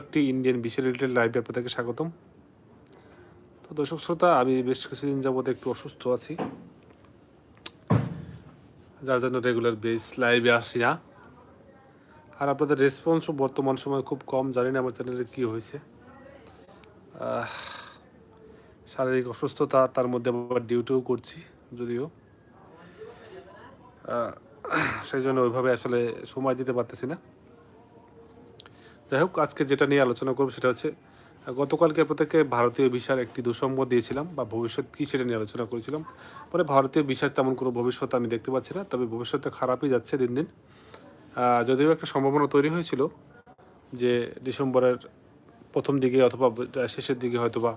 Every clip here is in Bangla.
একটি ইন্ডিয়ান বিশ্ব রিলেটেড লাইভে আপনাদেরকে স্বাগতম। তো দর্শক শ্রোতা, আমি বেশ কিছুদিন যাবত একটু অসুস্থ আছি। যার জন্য রেগুলার বেস লাইভে আসি না। আর আপনাদের রেসপন্সও বর্তমান সময় খুব কম, জানি না আমার চ্যানেলে কী হয়েছে। শারীরিক অসুস্থতা তার মধ্যে আবার ডিউটিও করছি, যদিও। সেই জন্য ওইভাবে আসলে সময় দিতে পারতেছি না। যাই হোক, আজকে যেটা নিয়ে আলোচনা করব সেটা হচ্ছে গতকালকে আপনাদেরকে ভারতীয় ভিসার একটি দুঃসম্য দিয়েছিলাম বা ভবিষ্যৎ কী সেটা নিয়ে আলোচনা করেছিলাম। পরে ভারতীয় ভিসার তেমন কোনো ভবিষ্যৎ আমি দেখতে পাচ্ছি না, তবে ভবিষ্যৎটা খারাপই যাচ্ছে দিন দিন। যদিও একটা সম্ভাবনা তৈরি হয়েছিল যে ডিসেম্বরের প্রথম দিকে অথবা শেষের দিকে হয়তো বা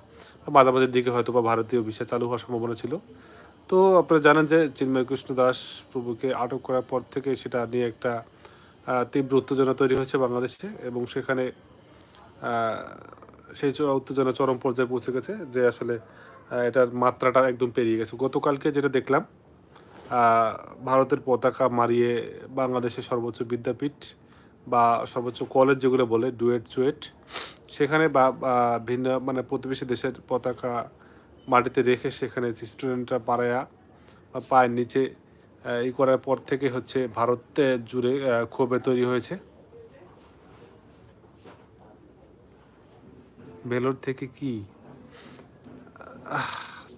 মাঝামাঝির দিকে হয়তো বা ভারতীয় ভিসা চালু হওয়ার সম্ভাবনা ছিল। তো আপনারা জানেন যে চিন্ময় কৃষ্ণ দাস প্রভুকে আটক করার পর থেকে সেটা নিয়ে একটা তীব্র উত্তেজনা তৈরি হয়েছে বাংলাদেশে এবং সেখানে সেই উত্তেজনা চরম পর্যায়ে পৌঁছে গেছে যে আসলে এটার মাত্রাটা একদম পেরিয়ে গেছে। গতকালকে যেটা দেখলাম ভারতের পতাকা মারিয়ে বাংলাদেশের সর্বোচ্চ বিদ্যাপীঠ বা সর্বোচ্চ কলেজ যেগুলো বলে, ডুয়েট চুয়েট, সেখানে বা ভিন্ন মানে প্রতিবেশী দেশের পতাকা মাটিতে রেখে সেখানে স্টুডেন্টরা পাড়ায়া বা পায়ের নিচে ই করার পর থেকে হচ্ছে ভারতে জুড়ে ক্ষোভে তৈরি হয়েছে। ভেলোর থেকে কি?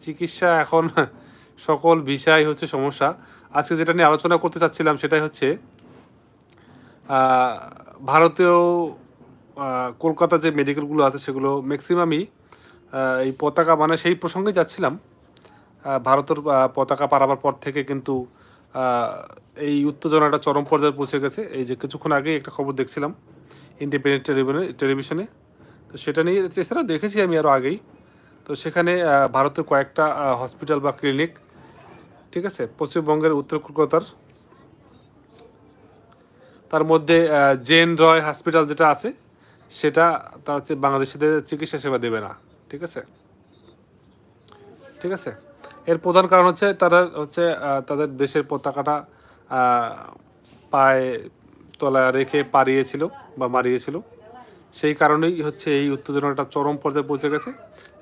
চিকিৎসা এখন সকল বিষয় হচ্ছে সমস্যা। আজকে যেটা নিয়ে আলোচনা করতে চাচ্ছিলাম সেটাই হচ্ছে আহ, ভারতীয় কলকাতা যে মেডিকেলগুলো আছে সেগুলো ম্যাক্সিমামই এই পতাকা মানে সেই প্রসঙ্গে যাচ্ছিলাম। ভারতের পতাকা পারাবার পর থেকে কিন্তু এই উত্তেজনাটা চরম পর্যায়ে পৌঁছে গেছে। এই যে কিছুক্ষণ আগেই একটা খবর দেখছিলাম ইন্ডিপেন্ডেন্ট টেলিভিশনে টেলিভিশনে। তো সেটা নিয়ে এছাড়াও দেখেছি আমি আরও আগেই। তো সেখানে ভারতের কয়েকটা হসপিটাল বা ক্লিনিক ঠিক আছে? পশ্চিমবঙ্গের উত্তর কলকাতার। তার মধ্যে জেন রয় হসপিটাল যেটা আছে, সেটা তার বাংলাদেশিদের চিকিৎসা সেবা দেবে না, ঠিক আছে? ঠিক আছে? এর প্রধান কারণ হচ্ছে তারা হচ্ছে তাদের দেশের পতাকাটা পায়ে তলায় রেখে পারিয়েছিল বা মারিয়েছিল। সেই কারণেই হচ্ছে এই উত্তেজনাটা চরম পর্যায়ে পৌঁছে গেছে।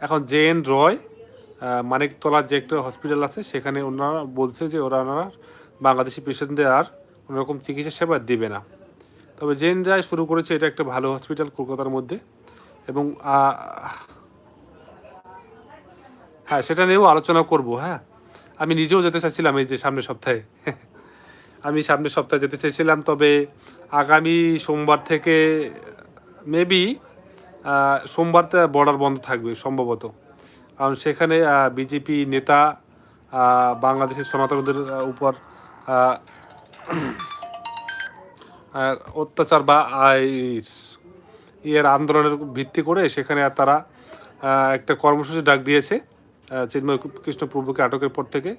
এখন জে এন রয় মানিকতলার যে একটা হসপিটাল আছে, সেখানে ওনারা বলছে যে ওরা ওনারা বাংলাদেশি পেশেন্টদের আর কোনোরকম চিকিৎসা সেবা দেবে না। তবে জেন রায় শুরু করেছে এটা একটা ভালো হসপিটাল কলকাতার মধ্যে এবং হ্যাঁ সেটা নিয়েও আলোচনা করব হ্যাঁ। আমি নিজেও যেতে চাইছিলাম এই যে সামনের সপ্তাহে। আমি সামনের সপ্তাহে যেতে চাইছিলাম, তবে আগামী সোমবার থেকে মেবি সোমবার বর্ডার বন্ধ থাকবে সম্ভবত। কারণ সেখানে বিজেপি নেতা বাংলাদেশের সনাতনদের উপর অত্যাচার বা ইয়ের আন্দোলনের ভিত্তি করে সেখানে তারা একটা কর্মসূচি ডাক দিয়েছে। চিন্ময় কৃষ্ণ প্রভুকে আটকের পর থেকে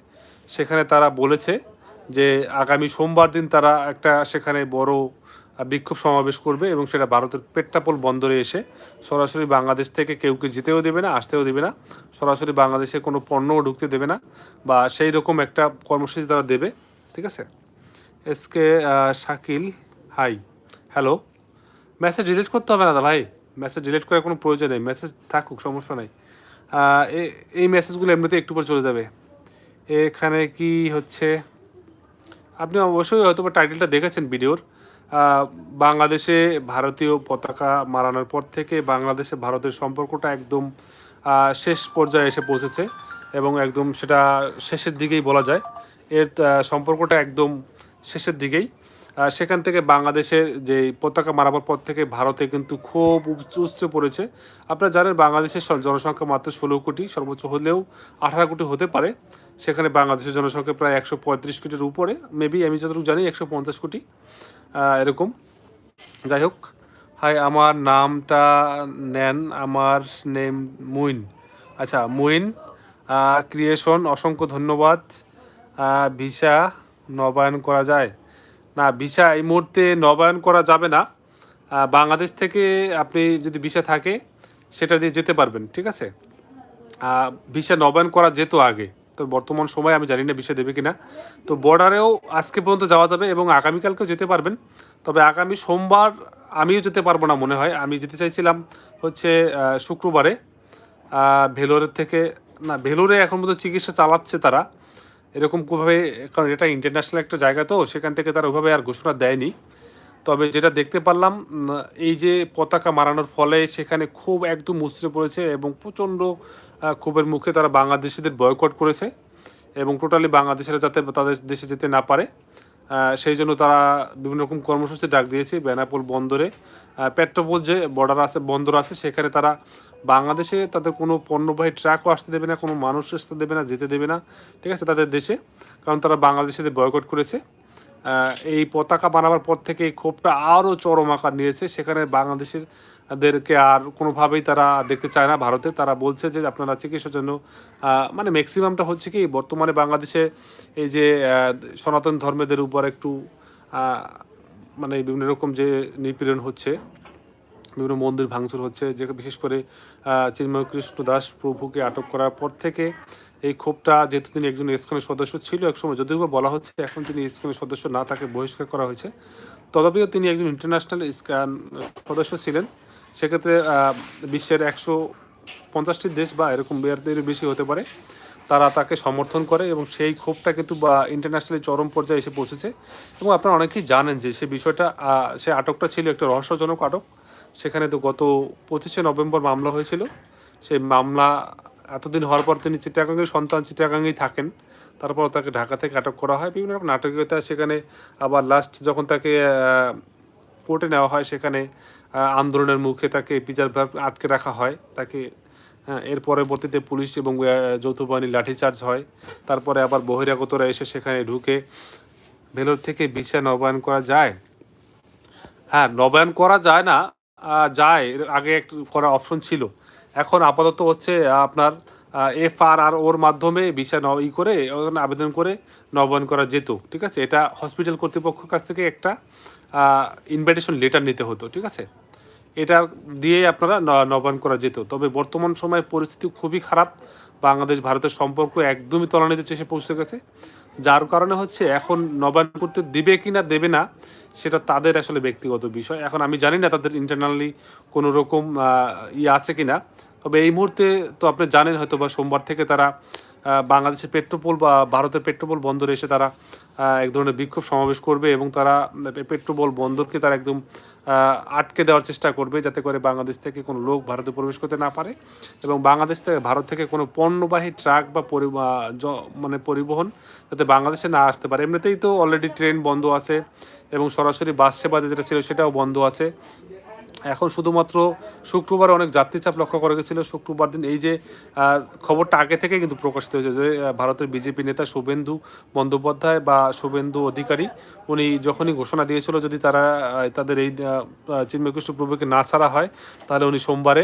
সেখানে তারা বলেছে যে আগামী সোমবার দিন তারা একটা সেখানে বড় বিক্ষোভ সমাবেশ করবে এবং সেটা ভারতের পেট্টাপোল বন্দরে এসে সরাসরি বাংলাদেশ থেকে কেউকে যেতেও দেবে না আসতেও দেবে না সরাসরি বাংলাদেশে কোনো পণ্যও ঢুকতে দেবে না বা সেই রকম একটা কর্মসূচি তারা দেবে ঠিক আছে? এসকে আহ, Shakil hi hello message delete করতে হবে না দা ভাই? মেসেজ ডিলিট করার কোনো প্রয়োজন নেই মেসেজ থাকুক সমস্যা নেই। এই মেসেজগুলো এমনিতে একটু পর চলে যাবে। এখানে কি হচ্ছে? আপনি অবশ্যই হয়তো টাইটেলটা দেখেছেন ভিডিওর বাংলাদেশে ভারতীয় পতাকা মারানোর পর থেকে বাংলাদেশে ভারতের সম্পর্কটা একদম শেষ পর্যায়ে এসে পৌঁছেছে এবং একদম সেটা শেষের দিকেই বলা যায়। এর সম্পর্কটা একদম শেষের দিকেই। সেখান থেকে বাংলাদেশের যে পতাকা মারাবার পর থেকে ভারতে কিন্তু খুব উচ্চ পড়েছে। আপনারা জানেন বাংলাদেশের জনসংখ্যা মাত্র ষোলো কোটি, সর্বোচ্চ হলেও আঠারো কোটি হতে পারে। সেখানে বাংলাদেশের জনসংখ্যা প্রায় একশো পঁয়ত্রিশ কোটির উপরে। মেবি আমি যতটুকু জানি একশো পঞ্চাশ কোটি এরকম। যাই হোক, হাই, আমার নামটা নেন, আমার নেম মুইন। আচ্ছা মুইন ক্রিয়েশন অসংখ্য ধন্যবাদ। ভিসা নবায়ন করা যায়। না, ভিসা এই মুহূর্তে নবায়ন করা যাবে না। বাংলাদেশ থেকে আপনি যদি ভিসা থাকে, সেটা দিয়ে যেতে পারবেন, ঠিক আছে? ভিসা নবায়ন করা যেত আগে, তো বর্তমান সময় আমি জানি না বিষয় দেবে কিনা। তো বর্ডারেও আজকে পর্যন্ত যাওয়া যাবে এবং আগামীকালকেও যেতে পারবেন। তবে আগামী সোমবার আমিও যেতে পারব না মনে হয়। আমি যেতে চাইছিলাম হচ্ছে শুক্রবারে। ভেলোরের থেকে, না, ভেলোরে এখন পর্যন্ত চিকিৎসা চালাচ্ছে তারা। এরকম কোভাবে, কারণ এটা ইন্টারন্যাশনাল একটা জায়গা তো, সেখান থেকে তারা ওইভাবে আর ঘোষণা দেয়নি। তবে যেটা দেখতে পারলাম এই যে পতাকা মারানোর ফলে সেখানে খুব একদম মুচড়ে পড়েছে এবং প্রচণ্ড ক্ষোভের মুখে তারা বাংলাদেশিদের বয়কট করেছে এবং টোটালি বাংলাদেশিরা যাতে তাদের দেশে যেতে না পারে। সেই জন্য তারা বিভিন্ন রকম কর্মসূচি ডাক দিয়েছে, বেনাপোল বন্দরে। পেট্রোপোল যে বর্ডার আছে, বন্দর আছে, সেখানে তারা বাংলাদেশে তাদের কোনো পণ্যবাহী ট্রাকও আসতে দেবে না, কোনো মানুষ আসতে দেবে না, যেতে দেবে না, ঠিক আছে, তাদের দেশে। কারণ তারা বাংলাদেশে বয়কট করেছে এই পতাকা বানাবার পর থেকে এই ক্ষোভটা আরও চরম আকার নিয়েছে। সেখানে বাংলাদেশের দেরকে আর কোনোভাবেই তারা দেখতে চায় না ভারতে। তারা বলছে যে আপনারা চিকিৎসার জন্য মানে ম্যাক্সিমামটা হচ্ছে কি, বর্তমানে বাংলাদেশে এই যে সনাতন ধর্মেদের উপর একটু মানে বিভিন্ন রকম যে নিপীড়ন হচ্ছে বিভিন্ন মন্দির ভাঙচুর হচ্ছে, যে বিশেষ করে চিন্ময় কৃষ্ণ দাস প্রভুকে আটক করার পর থেকে এই ক্ষোভটা, যেহেতু তিনি একজন ইস্কনের সদস্য ছিল একসময়, যদিও বলা হচ্ছে এখন তিনি ইস্কনের সদস্য না তাকে বহিষ্কার করা হয়েছে। তথাপিও তিনি একজন ইন্টারন্যাশনাল ইস্কান সদস্য ছিলেন। সেক্ষেত্রে বিশ্বের একশো পঞ্চাশটি দেশ বা এরকম এর বেশি হতে পারে, তারা তাকে সমর্থন করে এবং সেই ক্ষোভটা কিন্তু, বা ইন্টারন্যাশনালি চরম পর্যায়ে এসে পৌঁছেছে। এবং আপনারা অনেকেই জানেন যে সে বিষয়টা সে আটকটা ছিল একটা রহস্যজনক আটক। সেখানে তো গত পঁচিশে নভেম্বর মামলা হয়েছিল। সেই মামলা এতদিন হওয়ার পর তিনি চিটাগাঙ্গের সন্তান চিটাগাঙ্গেই থাকেন। তারপর তাকে ঢাকা থেকে আটক করা হয়। বিভিন্ন রকম নাটকীয়তা সেখানে আবার লাস্ট যখন তাকে কোর্টে নেওয়া হয়, সেখানে আন্দোলনের মুখে তাকে বিচার আটকে রাখা হয়। তাকে হ্যাঁ এর পরবর্তীতে পুলিশ এবং যৌথ বাহিনীর লাঠিচার্জ হয়। তারপরে আবার বহিরাগতরা এসে সেখানে ঢুকে ভেলোর থেকে ভিসা নবায়ন করা যায়। হ্যাঁ নবায়ন করা যায় না। যায়। আগে একটু করার অপশন ছিল। এখন আপাতত হচ্ছে আপনার এফ আর আর ওর মাধ্যমে ভিসা ই করে আবেদন করে নবায়ন করা যেত। ঠিক আছে? এটা হসপিটাল কর্তৃপক্ষের কাছ থেকে একটা ইনভাইটেশন লেটার নিতে হতো। ঠিক আছে? এটা দিয়ে আপনারা নবায়ন করা যেত। তবে বর্তমান সময়ে পরিস্থিতি খুবই খারাপ। বাংলাদেশ, ভারতের সম্পর্ক একদমই তলানিতে চেষে পৌঁছে গেছে। যার কারণে হচ্ছে এখন নবায়ন করতে দিবে কি না দেবে না সেটা তাদের আসলে ব্যক্তিগত বিষয়। এখন আমি জানি না তাদের ইন্টারনালি কোনো রকম ইয়ে আছে কি না তবে এই মুহূর্তে তো আপনি জানেন হয়তো বা সোমবার থেকে তারা বাংলাদেশের পেট্রোপোল বা ভারতের পেট্রোপোল বন্দরে এসে তারা এক ধরনের বিক্ষোভ সমাবেশ করবে এবং তারা পেট্রোপোল বন্দরকে তারা একদম আটকে দেওয়ার চেষ্টা করবে যাতে করে বাংলাদেশ থেকে কোনো লোক ভারতে প্রবেশ করতে না পারে এবং বাংলাদেশ থেকে ভারত থেকে কোনো পণ্যবাহী ট্রাক বা মানে পরিবহন যাতে বাংলাদেশে না আসতে পারে। এমনিতেই তো অলরেডি ট্রেন বন্ধ আছে এবং সরাসরি বাস সেবা যেটা ছিল সেটাও বন্ধ আছে। এখন শুধুমাত্র শুক্রবার অনেক যাত্রী চাপ লক্ষ্য করা গেছিল। শুক্রবার দিন এই যে খবরটা আগে থেকে কিন্তু প্রকাশিত হয়েছে যে ভারতের বিজেপি নেতা শুভেন্দু বন্দ্যোপাধ্যায় বা শুভেন্দু অধিকারী, উনি যখনই ঘোষণা দিয়েছিল যদি তারা তাদের এই চিন্ময় কৃষ্ণ চিন্ময়কৃষ্ণ প্রভুকে না ছাড়া হয়, তাহলে উনি সোমবারে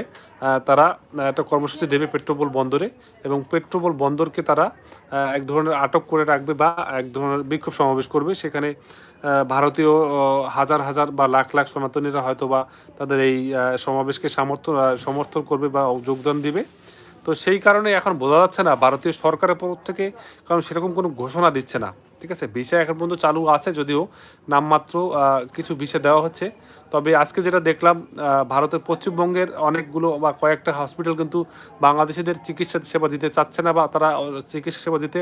তারা একটা কর্মসূচি দেবে পেট্রোপোল বন্দরে এবং পেট্রোপোল বন্দরকে তারা এক ধরনের আটক করে রাখবে বা এক ধরনের বিক্ষোভ সমাবেশ করবে। সেখানে ভারতীয় হাজার হাজার বা লাখ লাখ সনাতনীরা হয়তো বা তাদের এই সমাবেশকে সামর্থ্য সমর্থন করবে বা যোগদান দিবে। তো সেই কারণে এখন বোঝা যাচ্ছে না ভারতীয় সরকারের পক্ষ থেকে, কারণ সেরকম কোনো ঘোষণা দিচ্ছে না। ঠিক আছে? ভিসা এখন পর্যন্ত চালু আছে যদিও, নামমাত্র কিছু ভিসা দেওয়া হচ্ছে। তবে আজকে যেটা দেখলাম ভারতের পশ্চিমবঙ্গের অনেকগুলো বা কয়েকটা হসপিটাল কিন্তু বাংলাদেশিদের চিকিৎসা সেবা দিতে চাচ্ছে না বা তারা চিকিৎসা সেবা দিতে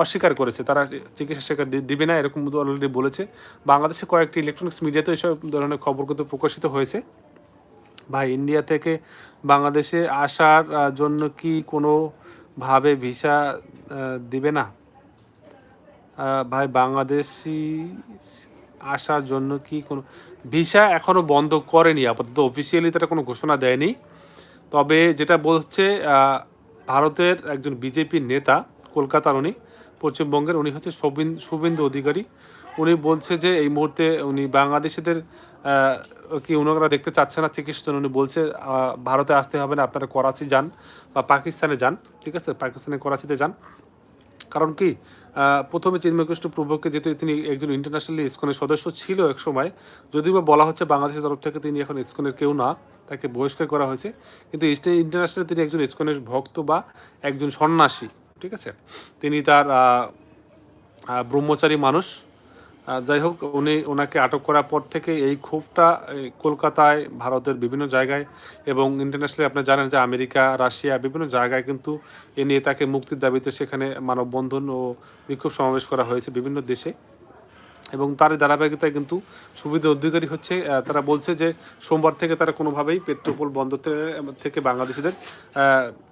অস্বীকার করেছে। তারা চিকিৎসা সেবা দিবে না এরকম অলরেডি বলেছে। বাংলাদেশে কয়েকটি ইলেকট্রনিক্স মিডিয়াতে এসব ধরনের খবর কিন্তু প্রকাশিত হয়েছে। ভাই ইন্ডিয়া থেকে বাংলাদেশে আসার জন্য কি কোনোভাবে ভিসা দিবে না? ভাই, বাংলাদেশি আসার জন্য কি কোনো ভিসা এখনও বন্ধ করেনি, আপাতত অফিসিয়ালি তারা কোনো ঘোষণা দেয়নি। তবে যেটা বলছে ভারতের একজন বিজেপি নেতা কলকাতার উনি, পশ্চিমবঙ্গের, উনি হচ্ছে শুভেন- শুভেন্দু অধিকারী। উনি বলছে যে এই মুহূর্তে উনি বাংলাদেশিদের কি ওনারা দেখতে চাচ্ছে না চিকিৎসার জন্য উনি বলছে ভারতে আসতে হবে না, আপনারা করাচি যান বা পাকিস্তানে যান, ঠিক আছে? পাকিস্তানে, করাচিতে যান। কারণ কি প্রথমে চিন্ময়কৃষ্ণ প্রভুকে যেহেতু তিনি একজন ইন্টারন্যাশনাল ইস্কনের সদস্য ছিল এক সময় যদিও বা বলা হচ্ছে বাংলাদেশের তরফ থেকে তিনি এখন ইস্কনের কেউ না, তাকে বহিষ্কার করা হয়েছে, কিন্তু ইন্টারন্যাশনাল তিনি একজন ইস্কনের ভক্ত বা একজন সন্ন্যাসী, ঠিক আছে? তিনি তার ব্রহ্মচারী মানুষ যাই হোক, উনি ওনাকে আটক করার পর থেকে এই ক্ষোভটা কলকাতায়, ভারতের বিভিন্ন জায়গায় এবং ইন্টারন্যাশনালি আপনি জানেন যে আমেরিকা, রাশিয়া বিভিন্ন জায়গায় কিন্তু এ নিয়ে তাকে মুক্তির দাবিতে সেখানে মানববন্ধন ও বিক্ষোভ সমাবেশ করা হয়েছে বিভিন্ন দেশে। এবং তার ধারাবাহিকতায় কিন্তু সুবিধা অধিকারী হচ্ছে তারা বলছে যে সোমবার থেকে তারা কোনোভাবেই পেট্রোপোল বন্দর থেকে- বাংলাদেশিদের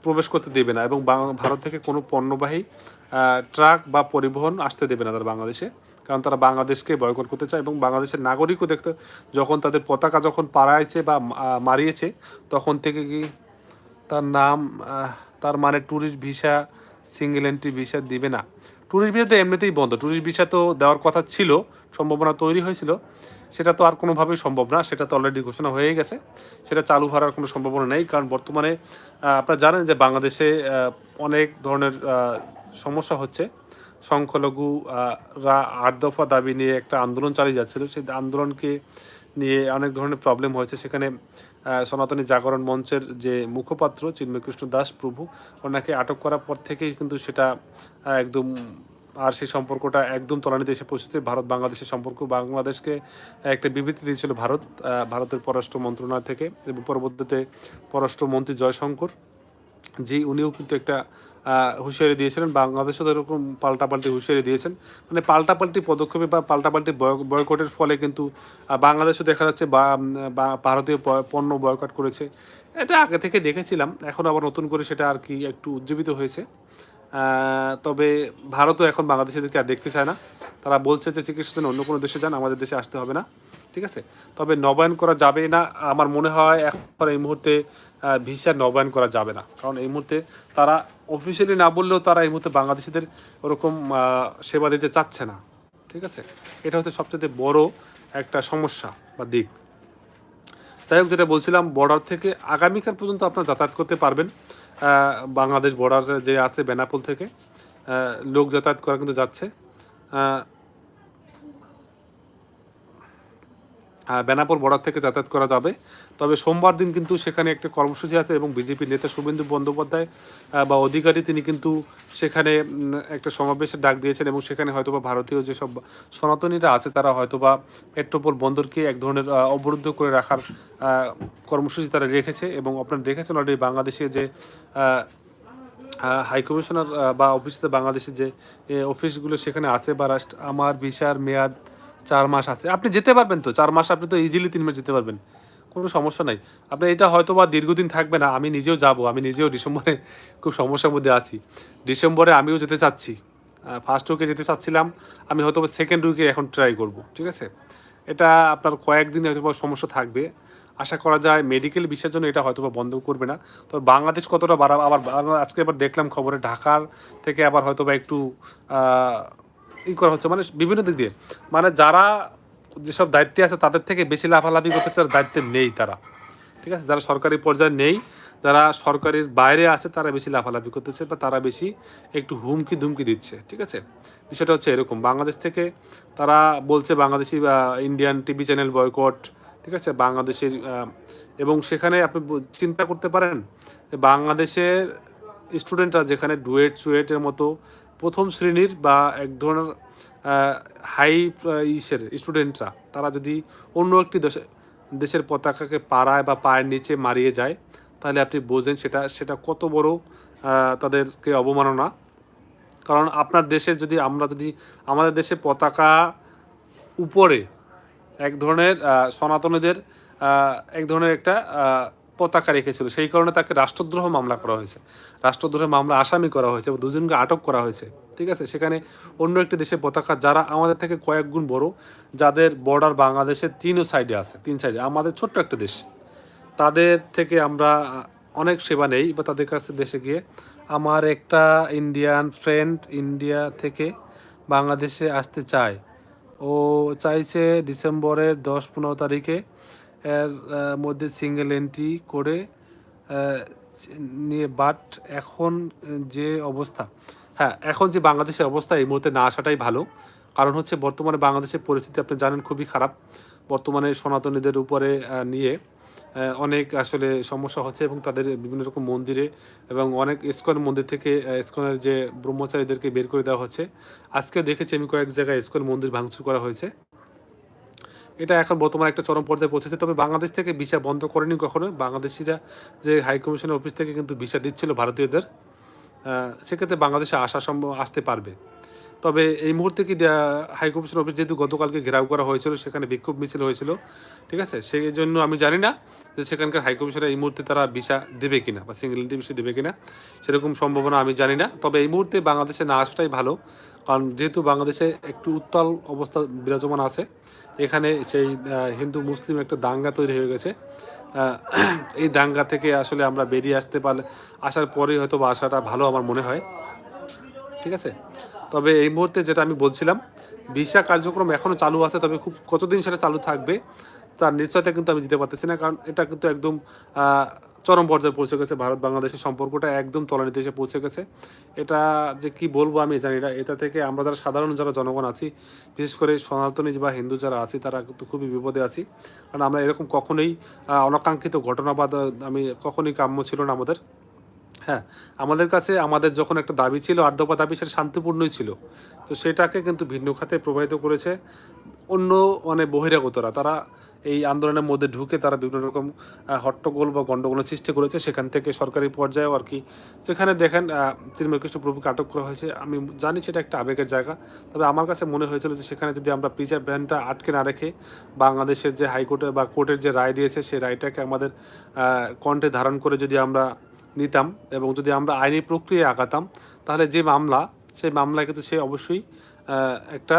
প্রবেশ করতে দেবে না এবং ভারত থেকে কোনো পণ্যবাহী ট্রাক বা পরিবহন আসতে দেবে না তারা বাংলাদেশে। কারণ তারা বাংলাদেশকে বয়কট করতে চায় এবং বাংলাদেশের নাগরিকও দেখতে যখন তাদের পতাকা যখন পাড়াইছে বা মারিয়েছে, তখন থেকে কি তার নাম তার মানে tourist visa single entry visa দিবে না। ট্যুরিস্ট ভিসা তো এমনিতেই বন্ধ। ট্যুরিস্ট ভিসা তো দেওয়ার কথা ছিল, সম্ভাবনা তৈরি হয়েছিল। সেটা তো আর কোনোভাবেই সম্ভব না, সেটা তো অলরেডি ঘোষণা হয়ে গেছে। সেটা চালু হওয়ার কোনো সম্ভাবনা নেই, কারণ বর্তমানে আপনারা জানেন যে বাংলাদেশে অনেক ধরনের সমস্যা হচ্ছে। সংখ্যালঘু রা আট দফা দাবি নিয়ে একটা আন্দোলন চালিয়ে যাচ্ছিল। সেই আন্দোলনকে নিয়ে অনেক ধরনের প্রবলেম হয়েছে। সেখানে সনাতনী জাগরণ মঞ্চের যে মুখপাত্র চিন্ময়কৃষ্ণ দাস প্রভু, ওনাকে আটক করার পর থেকেই কিন্তু সেটা একদম আর সেই সম্পর্কটা একদম তলানিতে এসে পৌঁছেছে। ভারত বাংলাদেশের সম্পর্ক বাংলাদেশকে একটা বিবৃতি দিয়েছিল ভারত ভারতের পররাষ্ট্র মন্ত্রণালয় থেকে এবং পরবর্তীতে পররাষ্ট্রমন্ত্রী জয়শঙ্কর যে উনিও কিন্তু একটা হুঁশিয়ারি দিয়েছিলেন। বাংলাদেশও তো এরকম পাল্টাপাল্টি হুঁশিয়ারি দিয়েছেন। মানে পাল্টাপাল্টি পদক্ষেপে বা পাল্টাপাল্টি বয়- বয়কটের ফলে কিন্তু বাংলাদেশও দেখা যাচ্ছে বা ভারতীয় পণ্য বয়কট করেছে। এটা আগে থেকে দেখেছিলাম। এখন আবার নতুন করে সেটা আর কি একটু উজ্জীবিত হয়েছে। তবে ভারতও এখন বাংলাদেশিদেরকে আর দেখতে চায় না। তারা বলছে যে চিকিৎসার জন্য অন্য কোনো দেশে যান, আমাদের দেশে আসতে হবে না। ঠিক আছে? তবে নবায়ন করা যাবে না। আমার মনে হয় এখন এই মুহূর্তে ভিসা নবায়ন করা যাবে না। কারণ এই মুহূর্তে তারা অফিসিয়ালি না বললেও তারা এই মুহূর্তে বাংলাদেশিদের ওরকম সেবা দিতে চাচ্ছে না। ঠিক আছে? এটা হচ্ছে সবচেয়ে বড় একটা সমস্যা বা দিক। যাই হোক, যেটা বলছিলাম বর্ডার থেকে আগামীকাল পর্যন্ত আপনারা যাতায়াত করতে পারবেন। বাংলাদেশ বর্ডার যে আছে বেনাপোল থেকে লোক যাতায়াত করা কিন্তু যাচ্ছে। আহ, বর্ডার থেকে যাতায়াত করা যাবে। তবে সোমবার দিন কিন্তু সেখানে একটা কর্মসূচি আছে এবং বিজেপির নেতা শুভেন্দু বন্দ্যোপাধ্যায় বা অধিকারী তিনি কিন্তু সেখানে একটা সমাবেশের ডাক দিয়েছেন এবং সেখানে হয়তোবা ভারতীয় যেসব সনাতনীরা আছে তারা হয়তোবা পেট্রোপোল বন্দরকে এক ধরনের অবরুদ্ধ করে রাখার কর্মসূচি তারা রেখেছে এবং আপনারা দেখেছেন অলরেডি বাংলাদেশে যে হাই কমিশনার বা অফিসে বাংলাদেশের যে অফিসগুলো সেখানে আছে বা আমার ভিসার মেয়াদ চার মাস আছে। আপনি যেতে পারবেন তো? চার মাস আপনি তো ইজিলি তিন মাস যেতে পারবেন। কোনো সমস্যা নাই। আপনি এটা হয়তো বা দীর্ঘদিন থাকবে না, আমি নিজেও যাব, আমি নিজেও ডিসেম্বরে খুব সমস্যার মধ্যে আছি। ডিসেম্বরে আমিও যেতে চাচ্ছি। ফার্স্ট উইকে যেতে চাচ্ছিলাম, আমি হয়তো বা সেকেন্ড উইকে এখন ট্রাই করব, ঠিক আছে? এটা আপনার কয়েকদিন হয়তো বা সমস্যা থাকবে। আশা করা যায় মেডিকেল বিষয়ের জন্য এটা হয়তো বা বন্ধ করবে না। তো বাংলাদেশ কতটা বাড়া আবার আজকে আবার দেখলাম খবরে ঢাকার থেকে আবার হয়তো বা একটু ই করা হচ্ছে মানে বিভিন্ন দিক দিয়ে। মানে যারা যেসব দায়িত্বে আছে, তাদের থেকে বেশি লাফালাফি করতেছে আর দায়িত্বে নেই তারা। ঠিক আছে? যারা সরকারি পর্যায়ে নেই, যারা সরকারের বাইরে আছে, তারা বেশি লাফালাফি করতেছে বা তারা বেশি একটু হুমকি ধুমকি দিচ্ছে। ঠিক আছে? বিষয়টা হচ্ছে এরকম। বাংলাদেশ থেকে তারা বলছে Bangladeshi Indian TV channel boycott ঠিক আছে? বাংলাদেশের এবং সেখানে আপনি চিন্তা করতে পারেন বাংলাদেশের স্টুডেন্টরা যেখানে ডুয়েট চুয়েটের মতো প্রথম শ্রেণির বা এক ধরনের হাই ইসের স্টুডেন্টরা তারা যদি অন্য একটি দেশে, দেশের পতাকাকে পাড়ায় বা পায়ের নিচে মারিয়ে যায়, তাহলে আপনি বোঝেন সেটা সেটা কত বড় তাদেরকে অবমাননা। কারণ আপনার দেশে যদি আমরা যদি, আমাদের দেশে পতাকা উপরে এক ধরনের সনাতনীদের এক ধরনের একটা পতাকা রেখেছিল। সেই কারণে তাকে রাষ্ট্রদ্রোহ মামলা করা হয়েছে। রাষ্ট্রদ্রোহ মামলা আসামি করা হয়েছে এবং দুজনকে আটক করা হয়েছে। ঠিক আছে? সেখানে অন্য একটি দেশের পতাকা, যারা আমাদের থেকে কয়েক গুণ বড়, যাদের বর্ডার বাংলাদেশের তিনও সাইডে আছে, তিন সাইডে আমাদের ছোট্ট একটা দেশ। তাদের থেকে আমরা অনেক সেবা নেই, বা তাদের কাছে দেশে গিয়ে আমার একটা ইন্ডিয়ান ফ্রেন্ড ইন্ডিয়া থেকে বাংলাদেশে আসতে চায়। ও চাইছে ডিসেম্বরের দশ পনেরো তারিখে এর মধ্যে সিঙ্গেল এন্ট্রি করে নিয়ে বাট এখন যে অবস্থা হ্যাঁ এখন যে বাংলাদেশের অবস্থা এই মুহূর্তে না আসাটাই ভালো। কারণ হচ্ছে বর্তমানে বাংলাদেশের পরিস্থিতি আপনি জানেন খুবই খারাপ। বর্তমানে সনাতনীদের উপরে নিয়ে অনেক আসলে সমস্যা হচ্ছে এবং তাদের বিভিন্ন রকম মন্দিরে এবং অনেক ইস্কন মন্দির থেকে ইস্কনের যে ব্রহ্মচারীদেরকে বের করে দেওয়া হচ্ছে। আজকে দেখেছি আমি কয়েক জায়গায় ইস্কন মন্দির ভাঙচুর করা হয়েছে। এটা এখন বর্তমানে একটা চরম পর্যায়ে পৌঁছেছে। তবে বাংলাদেশ থেকে ভিসা বন্ধ করেনি কখনো। বাংলাদেশিরা যে হাইকমিশনের অফিস থেকে কিন্তু ভিসা দিচ্ছিল ভারতীয়দের সেক্ষেত্রে বাংলাদেশে আসা সম্ভব, আসতে পারবে। তবে এই মুহূর্তে কি হাই কমিশন অফিস যেহেতু গতকালকে ঘেরাও করা হয়েছিল, সেখানে বিক্ষোভ মিছিল হয়েছিল, ঠিক আছে? সেই জন্য আমি জানি না যে সেখানকার হাই কমিশনার এই মুহূর্তে তারা ভিসা দেবে কিনা বা সিঙ্গেল এন্ট্রি ভিসা দেবে কিনা, সেরকম সম্ভাবনা আমি জানি না। তবে এই মুহূর্তে বাংলাদেশে না আসাটাই ভালো। কারণ যেহেতু বাংলাদেশে একটু উত্তাল অবস্থা বিরাজমান আছে, এখানে সেই হিন্দু, মুসলিম একটা দাঙ্গা তৈরি হয়ে গেছে। এই দাঙ্গা থেকে আসলে আমরা বেরিয়ে আসতে পারলে আসার পরেই হয়তো বা আসাটা ভালো আমার মনে হয়। ঠিক আছে? তবে এই মুহূর্তে যেটা আমি বলছিলাম, ভিসা কার্যক্রম এখনও চালু আছে, তবে খুব কতদিন সেটা চালু থাকবে? তার নিশ্চয়তা কিন্তু আমি দিতে পারতেছি না, কারণ এটা কিন্তু একদম চরম পর্যায়ে পৌঁছে গেছে। ভারত বাংলাদেশের সম্পর্কটা একদম তলানিতে এসে পৌঁছে গেছে। এটা যে কি বলব আমি জানি না। এটা থেকে আমরা যারা সাধারণ যারা জনগণ আছি, বিশেষ করে সনাতনী বা হিন্দু যারা আছি, তারা কিন্তু খুবই বিপদে আছি। কারণ আমরা এরকম কখনোই অনাকাঙ্ক্ষিত ঘটনা বা আমি কখনোই কাম্য ছিল না আমাদের। হ্যাঁ আমাদের কাছে আমাদের যখন একটা দাবি ছিল আট দফা দাবি, সেটা শান্তিপূর্ণই ছিল। তো সেটাকে কিন্তু ভিন্ন খাতে প্রভাবিত করেছে অন্য মানে বহিরাগতরা। তারা এই আন্দোলনের মধ্যে ঢুকে তারা বিভিন্ন রকম হট্টগোল বা গণ্ডগোলের সৃষ্টি করেছে। সেখান থেকে সরকারি পর্যায়েও আর কি। যেখানে দেখেন শ্রীমকৃষ্ণ প্রভুকে আটক করা হয়েছে। আমি জানি সেটা একটা আবেগের জায়গা। তবে আমার কাছে মনে হয়েছিল যে সেখানে যদি আমরা পিজার ভ্যানটা আটকে না রেখে বাংলাদেশের যে হাইকোর্টে বা কোর্টের যে রায় দিয়েছে, সেই রায়টাকে আমাদের কণ্ঠে ধারণ করে যদি আমরা নিতাম এবং যদি আমরা আইনি প্রক্রিয়ায় আগাতাম, তাহলে যে মামলা, সেই মামলায় কিন্তু সে অবশ্যই একটা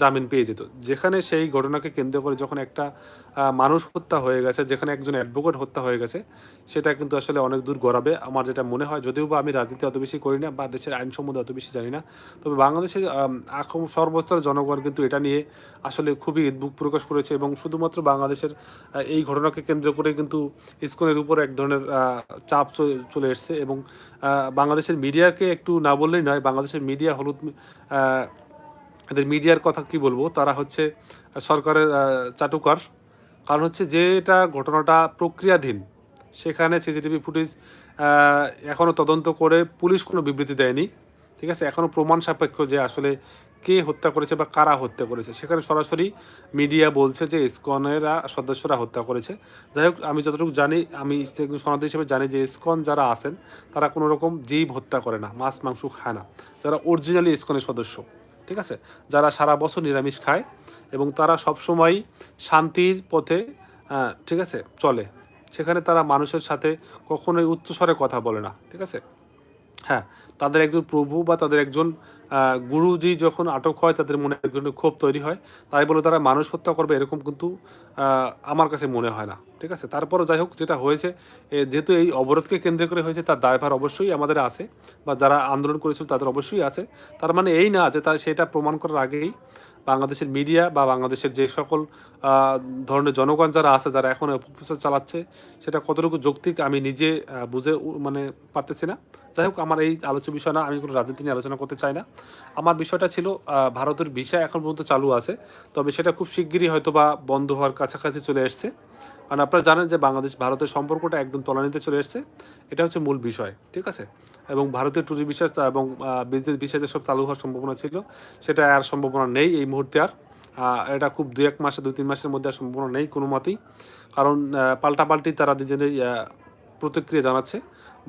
জামিন পেয়ে যেত। যেখানে সেই ঘটনাকে কেন্দ্র করে যখন একটা মানুষ হত্যা হয়ে গেছে, যেখানে একজন অ্যাডভোকেট হত্যা হয়ে গেছে, সেটা কিন্তু আসলে অনেক দূর গড়াবে। আমার যেটা মনে হয়, যদিও বা আমি রাজনীতি অত বেশি করি না বা দেশের আইন সম্বন্ধে অত বেশি জানি না, তবে বাংলাদেশের এখন সর্বস্তরের জনগণ কিন্তু এটা নিয়ে আসলে খুবই উদ্বেগ প্রকাশ করেছে এবং শুধুমাত্র বাংলাদেশের এই ঘটনাকে কেন্দ্র করে কিন্তু ইসকনের উপর এক ধরনের চাপ চলে এসছে এবং বাংলাদেশের মিডিয়াকে একটু না বললেই নয়, বাংলাদেশের মিডিয়া হলুদ এদের মিডিয়ার কথা কি বলব? তারা হচ্ছে সরকারের চাটুকার। কারণ হচ্ছে যেটা ঘটনাটা প্রক্রিয়াধীন, সেখানে সিসিটিভি ফুটেজ এখনও তদন্ত করে পুলিশ কোনো বিবৃতি দেয়নি, ঠিক আছে? এখনও প্রমাণ সাপেক্ষ যে আসলে কে হত্যা করেছে বা কারা হত্যা করেছে। সেখানে সরাসরি মিডিয়া বলছে যে ইসকনেরা সদস্যরা হত্যা করেছে। যাই হোক, আমি যতটুকু জানি, আমি সনাতনী হিসেবে জানি যে ইসকন যারা আছেন, তারা কোনো রকম জীব হত্যা করে না, মাছ, মাংস খায় না। যারা অরিজিনালি ইসকনের সদস্য। ঠিক আছে? যারা সারা বছর নিরামিষ খায় এবং তারা সবসময় শান্তির পথে ঠিক আছে, চলে। সেখানে তারা মানুষের সাথে কখনোই উচ্চস্বরে কথা বলে না, ঠিক আছে? হ্যাঁ তাদের একজন প্রভু বা তাদের একজন গুরুজি যখন আটক হয়, তাদের মনে এক ধরনের ক্ষোভ তৈরি হয়। তাই বলে তারা মানুষ হত্যা করবে এরকম কিন্তু আমার কাছে মনে হয় না। ঠিক আছে? তারপরও যাই হোক, যেটা হয়েছে যেহেতু এই অবরোধকে কেন্দ্র করে হয়েছে, তার দায়ভার অবশ্যই আমাদের আছে বা যারা আন্দোলন করেছিল তাদের অবশ্যই আছে। তার মানে এই না যে তার সেটা প্রমাণ করার আগেই বাংলাদেশের মিডিয়া বা বাংলাদেশের যে সকল ধরনের জনগণ যারা আছে, যারা এখন অপপ্রচার চালাচ্ছে, সেটা কতটুকু যৌক্তিক আমি নিজে বুঝে মানে পারতেছি না। যাই হোক, আমার এই আলোচ্য বিষয় না, আমি কোনো রাজনীতি নিয়ে আলোচনা করতে চাই না। আমার বিষয়টা ছিল ভারতের ভিসা এখন পর্যন্ত চালু আছে, তবে সেটা খুব শিগগিরই হয়তো বা বন্ধ হওয়ার কাছাকাছি চলে এসছে। কারণ আপনারা জানেন যে বাংলাদেশ ভারতের সম্পর্কটা একদম তলানিতে চলে এসছে। এটা হচ্ছে মূল বিষয়, ঠিক আছে? এবং ভারতীয় ট্যুরিস্ট ভিসা এবং বিজনেস ভিসা যেসব চালু হওয়ার সম্ভাবনা ছিল। সেটা আর সম্ভাবনা নেই এই মুহূর্তে আর। এটা খুব দু এক মাসে, দুই তিন মাসের মধ্যে আর সম্ভাবনা নেই কোনো মতেই। কারণ পাল্টাপাল্টি তারা দুজনেই প্রতিক্রিয়া জানাচ্ছে।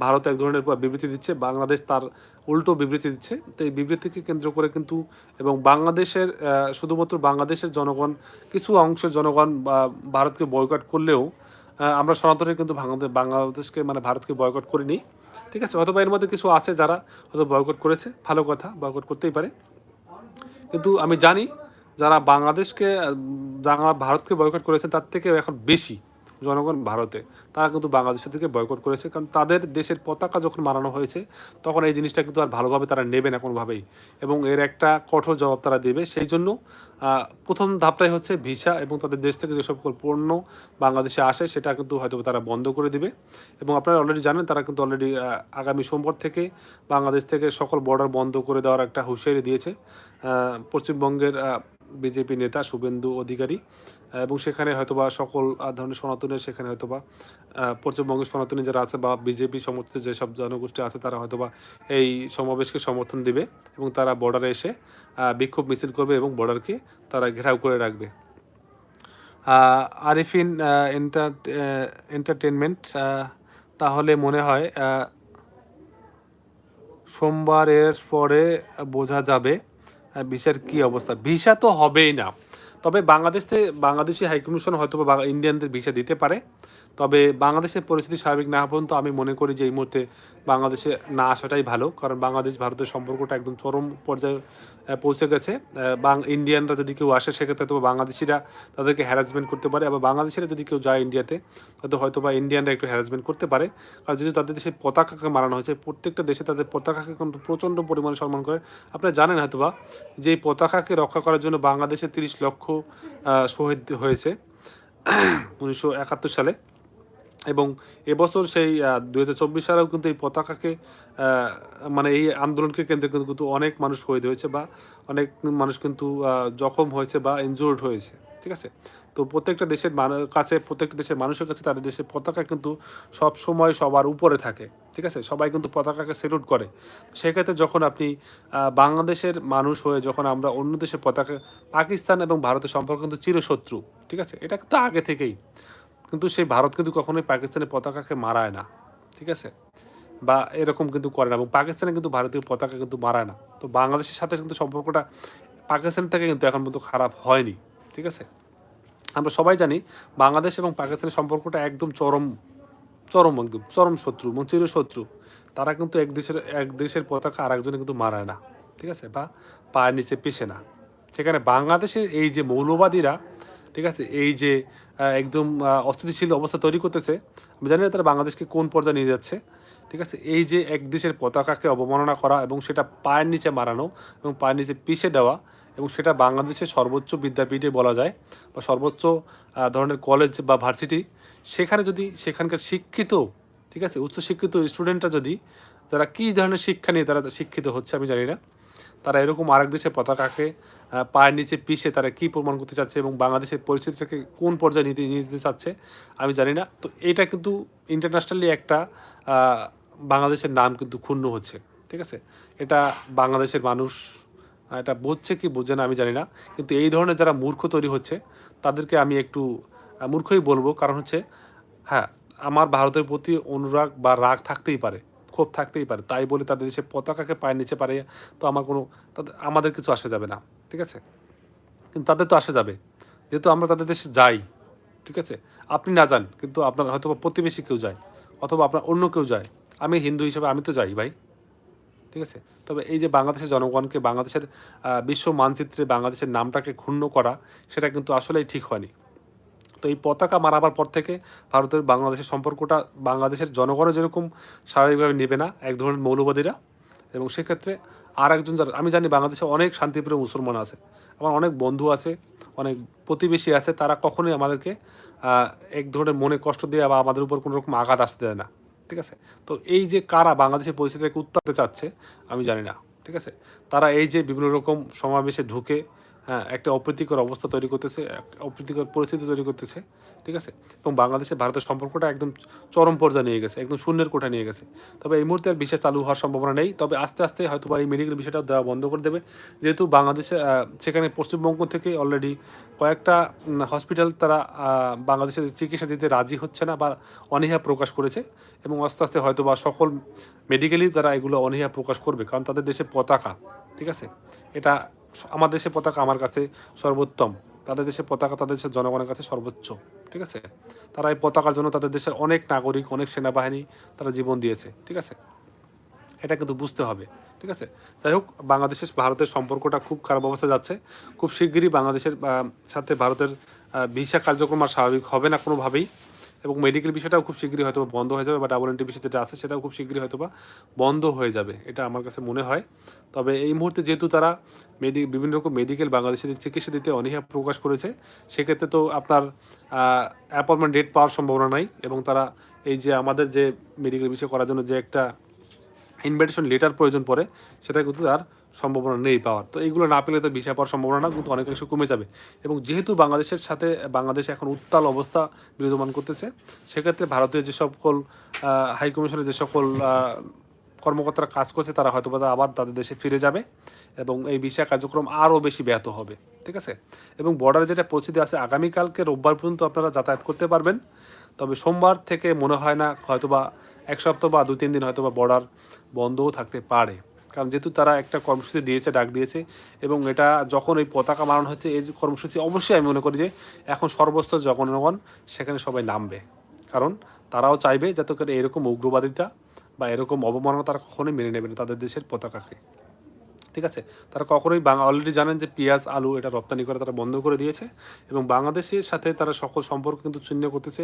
ভারত এক ধরনের বিবৃতি দিচ্ছে, বাংলাদেশ তার উল্টো বিবৃতি দিচ্ছে। তো এই বিবৃতিকে কেন্দ্র করে কিন্তু, এবং বাংলাদেশের শুধুমাত্র বাংলাদেশের জনগণ, কিছু অংশের জনগণ ভারতকে বয়কট করলেও আমরা সনাতনে কিন্তু বাংলাদেশকে মানে ভারতকে বয়কট করিনি। ঠিক আছে? অথবা এর মধ্যে কিছু আছে যারা হয়তো বয়কট করেছে, ভালো কথা বয়কট করতেই পারে। কিন্তু আমি জানি যারা বাংলাদেশকে যারা ভারতকে বয়কট করেছে, তার থেকে এখন বেশি। জনগণ ভারতে, তারা কিন্তু বাংলাদেশের থেকে বয়কট করেছে। কারণ তাদের দেশের পতাকা যখন মানানো হয়েছে, তখন এই জিনিসটা কিন্তু আর ভালোভাবে তারা নেবে না কোনোভাবেই। এবং এর একটা কঠোর জবাব তারা দেবে। সেই জন্য প্রথম ধাপটাই হচ্ছে ভিসা এবং তাদের দেশ থেকে যে সকল পণ্য বাংলাদেশে আসে, সেটা কিন্তু হয়তো তারা বন্ধ করে দিবে। এবং আপনারা অলরেডি জানেন, তারা কিন্তু অলরেডি আগামী সোমবার থেকে বাংলাদেশ থেকে সকল বর্ডার বন্ধ করে দেওয়ার একটা হুঁশিয়ারি দিয়েছে। পশ্চিমবঙ্গের বিজেপি নেতা শুভেন্দু অধিকারী এবং সেখানে হয়তোবা সকল ধরনের সনাতনের সেখানে হয়তোবা পশ্চিমবঙ্গের সনাতনী যারা আছে বা বিজেপি সমর্থিত যেসব জনগোষ্ঠী আছে তারা হয়তোবা এই সমাবেশকে সমর্থন দিবে এবং তারা বর্ডারে এসে বিক্ষোভ মিছিল করবে এবং বর্ডারকে তারা ঘেরাও করে রাখবে। আরিফিন এন্টার এন্টারটেনমেন্ট তাহলে মনে হয় সোমবারের পরে বোঝা যাবে ভিসার কি অবস্থা? ভিসা তো হবেই না। তবে বাংলাদেশে বাংলাদেশি হাইকমিশন হয়তো বা ইন্ডিয়ানদের ভিসা দিতে পারে। তবে বাংলাদেশের পরিস্থিতি স্বাভাবিক না পর্যন্ত আমি মনে করি যে এই মুহূর্তে বাংলাদেশে না আসাটাই ভালো। কারণ বাংলাদেশ, ভারতের সম্পর্কটা একদম চরম পর্যায়ে পৌঁছে গেছে। বাং ইন্ডিয়ানরা যদি কেউ আসে, সেক্ষেত্রে তো বাংলাদেশিরা তাদেরকে হ্যারাসমেন্ট করতে পারে আবার বাংলাদেশিরা যদি কেউ যায় ইন্ডিয়াতে তো হয়তো বা ইন্ডিয়ানরা একটু হ্যারাসমেন্ট করতে পারে। কারণ যদি তাদের দেশে পতাকাকে মারানো হয়েছে, প্রত্যেকটা দেশে তাদের পতাকাকে কিন্তু প্রচণ্ড পরিমাণে সম্মান করে। আপনারা জানেন হয়তো বা যে পতাকাকে রক্ষা করার জন্য বাংলাদেশে তিরিশ লক্ষ শহীদ হয়েছে। উনিশশো একাত্তর সালে। এবং এবছর সেই দু হাজার চব্বিশ সালেও কিন্তু এই পতাকাকে মানে এই আন্দোলনকে কেন্দ্রে কিন্তু কিন্তু অনেক মানুষ শহীদ হয়েছে বা অনেক মানুষ কিন্তু জখম হয়েছে বা ইনজুর্ড হয়েছে, ঠিক আছে? তো প্রত্যেকটা দেশের কাছে, প্রত্যেকটা দেশের মানুষের কাছে তাদের দেশের পতাকা কিন্তু সব সময় সবার উপরে থাকে, ঠিক আছে? সবাই কিন্তু পতাকাকে সেলুট করে। সেক্ষেত্রে যখন আপনি বাংলাদেশের মানুষ হয়ে যখন আমরা অন্য দেশের পতাকা, পাকিস্তান এবং ভারতের সম্পর্ক কিন্তু চিরশত্রু, ঠিক আছে? এটা তো আগে থেকেই। কিন্তু সেই ভারত কিন্তু কখনোই পাকিস্তানের পতাকাকে মারায় না, ঠিক আছে? বা এরকম কিন্তু করে না এবং পাকিস্তানে কিন্তু ভারতীয় পতাকা কিন্তু মারায় না। তো বাংলাদেশের সাথে কিন্তু সম্পর্কটা পাকিস্তান থেকে কিন্তু এখন পর্যন্ত খারাপ হয়নি, ঠিক আছে? আমরা সবাই জানি বাংলাদেশ এবং পাকিস্তানের সম্পর্কটা একদম চরম চরম একদম, চরম শত্রু এবং চিরশত্রু। তারা কিন্তু এক দেশের এক দেশের পতাকা আর একজনে কিন্তু মারায় না, ঠিক আছে? বা পায়ের নিচে পিষে না। সেখানে বাংলাদেশের এই যে মৌলবাদীরা ঠিক আছে? এই যে একদম অস্থিতিশীল অবস্থা তৈরি করতেছে, আমি জানি না তারা বাংলাদেশকে কোন পর্যায়ে নিয়ে যাচ্ছে। ঠিক আছে? এই যে এক দেশের পতাকাকে অবমাননা করা এবং সেটা পায়ের নিচে মারানো এবং পায়ের নিচে পিষে দেওয়া এবং সেটা বাংলাদেশের সর্বোচ্চ বিদ্যাপীঠে বলা যায় বা সর্বোচ্চ ধরনের কলেজ বা ভার্সিটি সেখানে যদি সেখানকার শিক্ষিত, ঠিক আছে? উচ্চশিক্ষিত স্টুডেন্টরা যদি, তারা কী ধরনের শিক্ষা নিয়ে তারা শিক্ষিত হচ্ছে আমি জানি না। তারা এরকম আরেক দেশের পতাকাকে পায়ের নিচে পিষে তারা কী প্রমাণ করতে চাচ্ছে এবং বাংলাদেশের পরিস্থিতিটাকে কোন পর্যায়ে নিতে নিয়ে যেতে চাচ্ছে, আমি জানি না। তো এটা কিন্তু ইন্টারন্যাশনালি একটা বাংলাদেশের নাম কিন্তু ক্ষুণ্ণ হচ্ছে, ঠিক আছে? এটা বাংলাদেশের মানুষ এটা বুঝছে কি বোঝে না আমি জানি না। কিন্তু এই ধরনের যারা মূর্খ তৈরি হচ্ছে, তাদেরকে আমি একটু মূর্খই বলব। কারণ হচ্ছে হ্যাঁ আমার ভারতের প্রতি অনুরাগ বা রাগ থাকতেই পারে, ক্ষোভ থাকতেই পারে। তাই বলে তাদের দেশে পতাকাকে পায়ের নিচে পারে তো আমার কোনো, তাদের আমাদের কিছু আসা যাবে না। ঠিক আছে? কিন্তু তাদের তো আসে যাবে। যেহেতু আমরা তাদের দেশে যাই, ঠিক আছে? আপনি না যান, কিন্তু আপনার হয়তো প্রতিবেশী কেউ যায়, অথবা আপনার অন্য কেউ যায়। আমি হিন্দু হিসেবে আমি তো যাই ভাই, ঠিক আছে? তবে এই যে বাংলাদেশের জনগণকে, বাংলাদেশের বিশ্ব মানচিত্রে বাংলাদেশের নামটাকে ক্ষুণ্ণ করা, সেটা কিন্তু আসলেই ঠিক হয়নি। তো এই পতাকা মারাবার পর থেকে ভারতের বাংলাদেশের সম্পর্কটা বাংলাদেশের জনগণও যেরকম স্বাভাবিকভাবে নেবে না, এক ধরনের মৌলবাদীরা, এবং সেক্ষেত্রে আর একজন যারা আমি জানি বাংলাদেশে অনেক শান্তিপ্রিয় মুসলমান আছে। আমার অনেক বন্ধু আছে, অনেক প্রতিবেশী আছে, তারা কখনোই আমাদেরকে এক ধরনের মনে কষ্ট দিয়ে বা আমাদের উপর কোনো রকম আঘাত আসতে দেয় না। ঠিক আছে? তো এই যে কারা বাংলাদেশের পরিস্থিতিটাকে উত্তাপতে চাচ্ছে, আমি জানি না। ঠিক আছে? তারা এই যে বিভিন্ন রকম সমাবেশে ঢুকে হ্যাঁ একটা অপ্রীতিকর অবস্থা তৈরি করতেছে অপ্রীতিকর পরিস্থিতি তৈরি করতেছে, ঠিক আছে? এবং বাংলাদেশে ভারতের সম্পর্কটা একদম চরম পর্যায়ে নিয়ে গেছে, একদম শূন্যের কোঠা নিয়ে গেছে। তবে এই মুহূর্তে আর বিশেষ চালু হওয়ার সম্ভাবনা নেই। তবে আস্তে আস্তে হয়তো বা এই মেডিকেল বিষয়টা দেওয়া বন্ধ করে দেবে। যেহেতু বাংলাদেশে সেখানে পশ্চিমবঙ্গ থেকে অলরেডি কয়েকটা হসপিটাল তারা বাংলাদেশে চিকিৎসা দিতে রাজি হচ্ছে না বা অনীহা প্রকাশ করেছে। এবং আস্তে আস্তে হয়তো বা সকল মেডিকেলই তারা এগুলো অনীহা প্রকাশ করবে। কারণ তাদের দেশের পতাকা, ঠিক আছে? এটা আমার দেশের পতাকা আমার কাছে সর্বোত্তম। তাদের দেশের পতাকা তাদের দেশের জনগণের কাছে সর্বোচ্চ, ঠিক আছে? তারা এই পতাকার জন্য তাদের দেশের অনেক নাগরিক, অনেক সেনাবাহিনী তারা জীবন দিয়েছে, ঠিক আছে? এটা কিন্তু বুঝতে হবে, ঠিক আছে? যাই হোক, বাংলাদেশের ভারতের সম্পর্কটা খুব খারাপ অবস্থায় যাচ্ছে। খুব শিগগিরই বাংলাদেশের সাথে ভারতের ভিসা কার্যক্রম আর স্বাভাবিক হবে না কোনোভাবেই। এবং মেডিকেল বিষয়টাও খুব শীঘ্রই হয়তো বন্ধ হয়ে যাবে বা ডাবল এন্ট্রি বিষয় যেটা আছে সেটাও খুব শীঘ্রই হয়তো বা বন্ধ হয়ে যাবে, এটা আমার কাছে মনে হয়। তবে এই মুহূর্তে যেহেতু তারা মেডি বিভিন্ন রকম মেডিকেল বাংলাদেশে চিকিৎসা দিতে অনীহা প্রকাশ করেছে, সেক্ষেত্রে তো আপনার অ্যাপয়েন্টমেন্ট ডেট পাওয়ার সম্ভাবনা নাই এবং তারা এই যে আমাদের যে মেডিকেল বিষয় করার জন্য যে একটা ইনভিটেশন লেটার প্রয়োজন পড়ে, সেটা কিন্তু তার সম্ভাবনা নেই পাওয়ার। তো এইগুলো না পেলে তো ভিসা পাওয়ার সম্ভাবনা কিন্তু অনেক অনেকাংশ কমে যাবে। এবং যেহেতু বাংলাদেশের সাথে, বাংলাদেশ এখন উত্তাল অবস্থা বিরাজমান করতেছে, সেক্ষেত্রে ভারতীয় যে সকল হাই কমিশনের যে সকল কর্মকর্তারা কাজ করছে, তারা হয়তো বা আবার তাদের দেশে ফিরে যাবে এবং এই ভিসা কার্যক্রম আরও বেশি ব্যাহত হবে, ঠিক আছে? এবং বর্ডারে যেটা পরিস্থিতি আছে, আগামীকালকে রোববার পর্যন্ত আপনারা যাতায়াত করতে পারবেন। তবে সোমবার থেকে মনে হয় না, হয়তোবা এক সপ্তাহ বা দু তিন দিন হয়তোবা বর্ডার বন্ধও থাকতে পারে। কারণ যেহেতু তারা একটা কর্মসূচি দিয়েছে, ডাক দিয়েছে এবং এটা যখন এই পতাকা মারানো হচ্ছে এই কর্মসূচি অবশ্যই আমি মনে করি যে এখন সর্বস্তর জনগণ সেখানে সবাই নামবে। কারণ তারাও চাইবে যাতে করে এরকম উগ্রবাদিতা বা এরকম অবমাননা তারা কখনোই মেনে নেবে না তাদের দেশের পতাকাকে। ঠিক আছে? তারা কখনোই বাংলা অলরেডি জানেন যে পেঁয়াজ, আলু এটা রপ্তানি করে তারা বন্ধ করে দিয়েছে এবং বাংলাদেশের সাথে তারা সকল সম্পর্ক কিন্তু ছিন্ন করতেছে।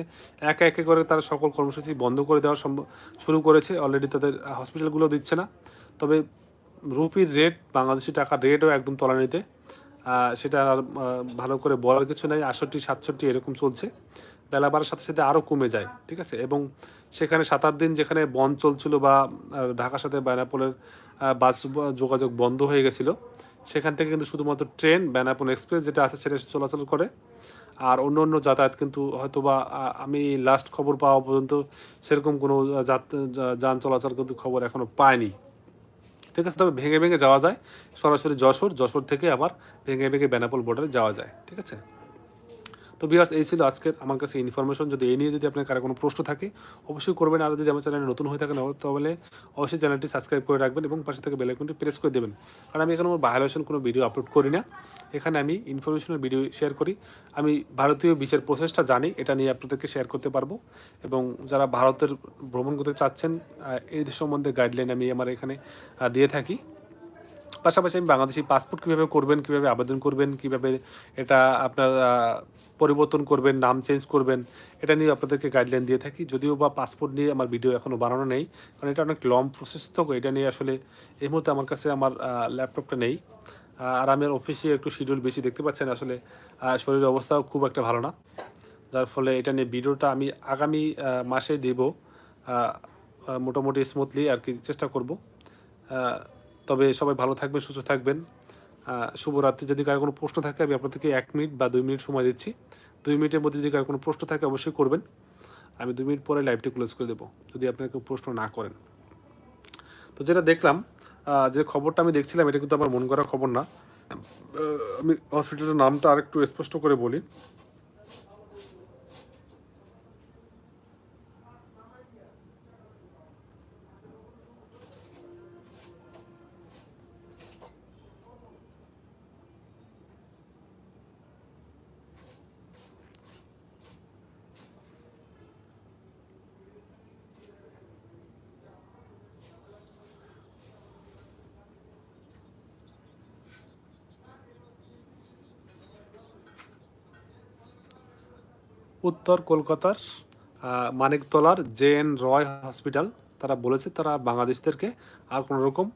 একে একে করে তারা সকল কর্মসূচি বন্ধ করে দেওয়া সম্ভব শুরু করেছে। অলরেডি তাদের হসপিটালগুলো দিচ্ছে না। তবে রুপির রেট বাংলাদেশি টাকার রেটও একদম তলানিতে। সেটা আর ভালো করে বলার কিছু নেই। আটষট্টি, সাতষট্টি এরকম চলছে। বেলা বাড়ার সাথে সাথে আরও কমে যায়, ঠিক আছে? এবং সেখানে সাত, আট দিন যেখানে বন্ধ চলছিল বা ঢাকার সাথে বেনাপোলের বাস যোগাযোগ বন্ধ হয়ে গেছিল, সেখান থেকে কিন্তু শুধুমাত্র ট্রেন, বেনাপোল এক্সপ্রেস যেটা আছে সেটা চলাচল করে। আর অন্য অন্য যাতায়াত কিন্তু হয়তো বা আমি লাস্ট খবর পাওয়া পর্যন্ত সেরকম কোনো যান চলাচল কিন্তু খবর এখনও পাইনি। ঠিক আছে, তবে ভেঙে ভেঙে যাওয়া যায়। সরাসরি যশোর যশোর থেকে আবার ভেঙে ভেঙে বেনাপোল বর্ডারে যাওয়া যায়, ঠিক আছে? তো বিয়ার্স এই ছিল আজকের আমার কাছে ইনফরমেশন যদি এই নিয়ে যদি আপনার কারও কোনো প্রশ্ন থাকে, অবশ্যই করবেন। আর যদি আমার চ্যানেলে নতুন হয়ে থাকেন তাহলে অবশ্যই চ্যানেলটি সাবস্ক্রাইব করে রাখবেন এবং পাশে থেকে বেলাইকনটি প্রেস করে দেবেন। কারণ আমি এখানে আমার ভায়োলেশন কোনো ভিডিও আপলোড করি না। এখানে আমি ইনফরমেশনের ভিডিও শেয়ার করি। আমি ভারতীয় বিচার প্রসেসটা জানি, এটা নিয়ে আপনাদেরকে শেয়ার করতে পারব। এবং যারা ভারতের ভ্রমণ করতে চাচ্ছেন এই সম্বন্ধে গাইডলাইন আমি আমার এখানে দিয়ে থাকি। পাশাপাশি আমি বাংলাদেশি পাসপোর্ট কীভাবে করবেন, কীভাবে আবেদন করবেন, কীভাবে এটা আপনার পরিবর্তন করবেন, নাম চেঞ্জ করবেন, এটা নিয়ে আপনাদেরকে গাইডলাইন দিয়ে থাকি। যদিও বা পাসপোর্ট নিয়ে আমার ভিডিও এখনও বানানো নেই, কারণ এটা অনেক লং প্রসেস তো, এটা নিয়ে আসলে এই মুহূর্তে আমার কাছে আমার ল্যাপটপটা নেই। আর আমি অফিসে একটু শিডিউল বেশি দেখতে পাচ্ছেন আসলে শরীরের অবস্থাও খুব একটা ভালো না। যার ফলে এটা নিয়ে ভিডিওটা আমি আগামী মাসে দেব। মোটামুটি স্মুথলি আর কি চেষ্টা করব। তবে সবাই ভালো থাকবেন, সুস্থ থাকবেন। শুভরাত্রি। যদি কারও কোনো প্রশ্ন থাকে, আমি আপনাদেরকে এক মিনিট বা দুই মিনিট সময় দিচ্ছি। দুই মিনিটের মধ্যে যদি কারও কোনো প্রশ্ন থাকে, অবশ্যই করবেন। আমি দুই মিনিট পরে লাইভটি ক্লোজ করে দেবো, যদি আপনার কেউ প্রশ্ন না করেন। তো যেটা দেখলাম যে খবরটা আমি দেখছিলাম, এটা কিন্তু আমার মন করা খবর না। আমি হসপিটালের নামটা আরেকটু স্পষ্ট করে বলি। উত্তর কলকাতার মানিকতলার জে এন রয় হসপিটাল। তারা বলেছে তারা বাংলাদেশদেরকে আর কোনো রকম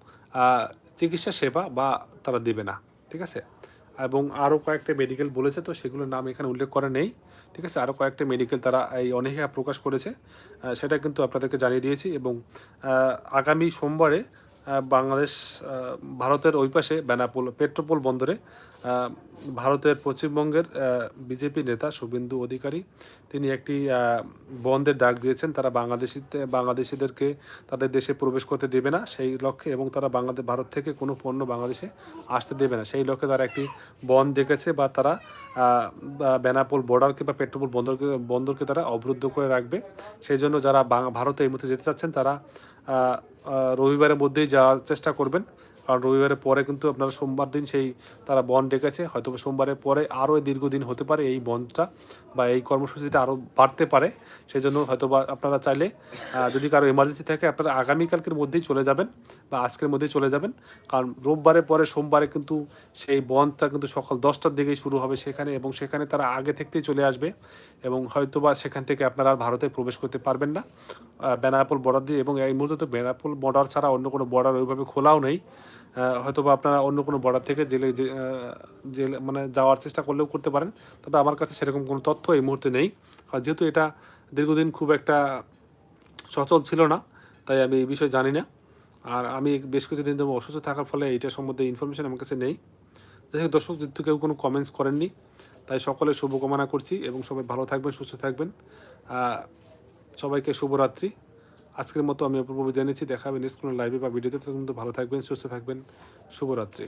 চিকিৎসা সেবা বা তারা দেবে না, ঠিক আছে? এবং আরও কয়েকটা মেডিকেল বলেছে, তো সেগুলোর নাম এখানে উল্লেখ করে নেই, ঠিক আছে? আরও কয়েকটা মেডিকেল তারা এই অনীহা প্রকাশ করেছে সেটা কিন্তু আপনাদেরকে জানিয়ে দিয়েছি এবং আগামী সোমবারে বাংলাদেশ ভারতের ওই পাশে বেনাপোল, পেট্রোপোল বন্দরে ভারতের পশ্চিমবঙ্গের বিজেপি নেতা শুভেন্দু অধিকারী, তিনি একটি বন্ধের ডাক দিয়েছেন। তারা বাংলাদেশিতে, বাংলাদেশিদেরকে তাদের দেশে প্রবেশ করতে দেবে না সেই লক্ষ্যে এবং তারা বাংলাদেশ ভারত থেকে কোনো পণ্য বাংলাদেশে আসতে দেবে না। সেই লক্ষ্যে তারা একটি বন্ধ দেখেছে বা তারা বেনাপোল বর্ডারকে বা পেট্রোপোল বন্দরকে বন্দরকে তারা অবরুদ্ধ করে রাখবে। সেই জন্য যারা ভারতে এই মুহূর্তে যেতে চাচ্ছেন তারা রবিবারের মধ্যেই যাওয়ার চেষ্টা করবেন। কারণ রবিবারের পরে কিন্তু আপনারা সোমবার দিন সেই তারা বন্ধ ডেকেছে। হয়তো সোমবারের পরে আরও দীর্ঘদিন হতে পারে এই বন্ধটা বা এই কর্মসূচিটা আরও বাড়তে পারে। সেই জন্য হয়তো বা আপনারা চাইলে যদি কারও এমার্জেন্সি থাকে, আপনারা আগামীকালকের মধ্যেই চলে যাবেন বা আজকের মধ্যেই চলে যাবেন। কারণ রোববারের পরে সোমবারে কিন্তু সেই বন্ধটা কিন্তু সকাল দশটার দিকেই শুরু হবে সেখানে এবং সেখানে তারা আগে থেকেই চলে আসবে এবং হয়তো বা সেখান থেকে আপনারা আর ভারতে প্রবেশ করতে পারবেন না। বেনাপোল বর্ডার দিয়ে এবং এই মুহূর্তে তো বেনাপোল বর্ডার ছাড়া অন্য কোনো বর্ডার ওইভাবে খোলাও নেই। হয়তো বা আপনারা অন্য কোনো বর্ডার থেকে জেলে জেলে মানে যাওয়ার চেষ্টা করলেও করতে পারেন। তবে আমার কাছে সেরকম কোনো তথ্য এই মুহূর্তে নেই। কারণ যেহেতু এটা দীর্ঘদিন খুব একটা সচল ছিল না, তাই আমি এই বিষয়ে জানি না। আর আমি বেশ কিছুদিন ধরে অসুস্থ থাকার ফলে এইটা সম্বন্ধে ইনফরমেশন আমার কাছে নেই। যাই হোক, দর্শক যেহেতু কেউ কোনো কমেন্টস করেননি, তাই সকলের শুভকামনা করছি এবং সবাই ভালো থাকবেন, সুস্থ থাকবেন। সবাইকে শুভরাত্রি। আজকের মতো আমি অপূর্ব জানিয়েছি দেখাবেন নেক্সট কোনো লাইভে বা ভিডিওতে তখন ভালো থাকবেন, সুস্থ থাকবেন। শুভরাত্রি।